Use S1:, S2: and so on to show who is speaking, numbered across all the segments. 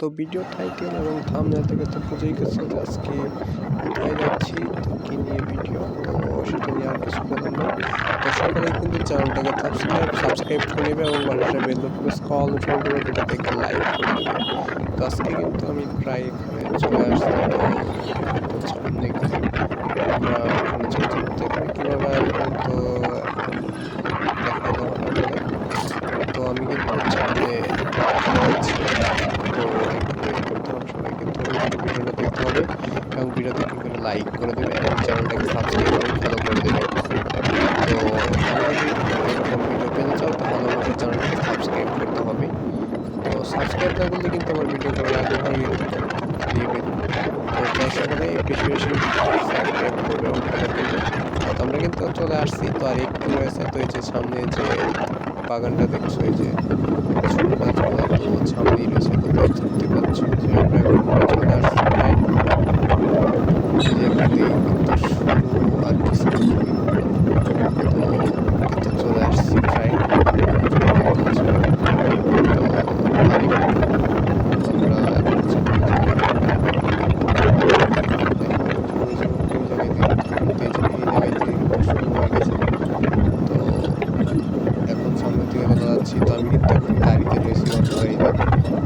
S1: তো video title এবং থামনে থেকে তো বুঝেই গেছো যে আজকে কোথায় যাচ্ছি তো কি নিয়ে ভিডিও তো সেটা নিয়ে আর কিছু বলার না তো সকলেই কিন্তু চ্যানেলটাকে সাবস্ক্রাইব সাবস্ক্রাইব করে নেবে এবং বাড়িটা বেল প্রেস কল ফোন করে যেটা দেখে লাইক করে নেবে তো আজকে কিন্তু আমি প্রায় এখানে চলে আসছি, তো সামনে গিয়ে আমরা ওখানে চলে যেতে পারি কীভাবে আসবেন তো দেখা যাবে আপনাদের তো আমি কিন্তু সামনে রয়েছি তো একটু wait করতে হবে সবাই কিন্তু ভিডিওটা দেখতে হবে এবং ভিডিওতে কি করে লাইক করে দেবে এবং চ্যানেলটাকে সাবস্ক্রাইব করে ফলো করে দেবে তো এরকম ভিডিও পেতে চাও তাহলে আমাকে চ্যানেলটাকে সাবস্ক্রাইব করতে হবে। তো সাবস্ক্রাইব না করলে কিন্তু আমার ভিডিও করার আগ্রহ দিবে তো আশা করি বেশি বেশি সাবস্ক্রাইব করবে এবং ফলো করবে তো আমরা কিন্তু চলে আসছি। তো আর একটু রয়েছে তো এই যে সামনে যে বাগানটা দেখছ, এই যে ছোট তো সামনেই রয়েছে তো দেখতে পাচ্ছ যে আমরা এখন চলে আসছি প্রায় এই যে এখানে কিন্তু শুরু আর কিছু তো কিন্তু চলে আসছি প্রায় তো আরেকটু আমরা এখন এখন সামনে থেকে চলে যাচ্ছি তো আমি কিন্তু এখন গাড়িতে রয়েছি অটো গাড়িতে তো এখন চলে আসছি এই যে এখানে কিন্তু শুরু তো আমরা এখন একদম মানে গণবসতি চলে আসছি তো তোমরা দেখতে পাচ্ছ তো এই যে এখানে আরেকটু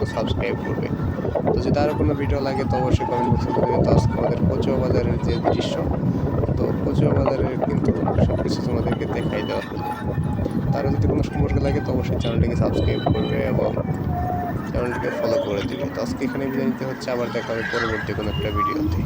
S1: কিন্তু সাবস্ক্রাইব করবে। তো যদি আরও কোনো ভিডিও লাগে, তো অবশ্যই কমেন্ট বক্সে দেবে তো আজকে আমাদের কচুয়া বাজারের যে দৃশ্য, তো কচুয়া বাজারের কিন্তু সব কিছু তোমাদেরকে দেখাই দেওয়া হলো। তারও যদি কোনো সম্পর্ক লাগে, তো অবশ্যই চ্যানেলটিকে সাবস্ক্রাইব করবে এবং চ্যানেলটিকে ফলো করে দিবে। তো আজকে এখানে বিদায় নিতে হচ্ছে। আবার দেখা হবে পরবর্তী কোনো একটা ভিডিওতে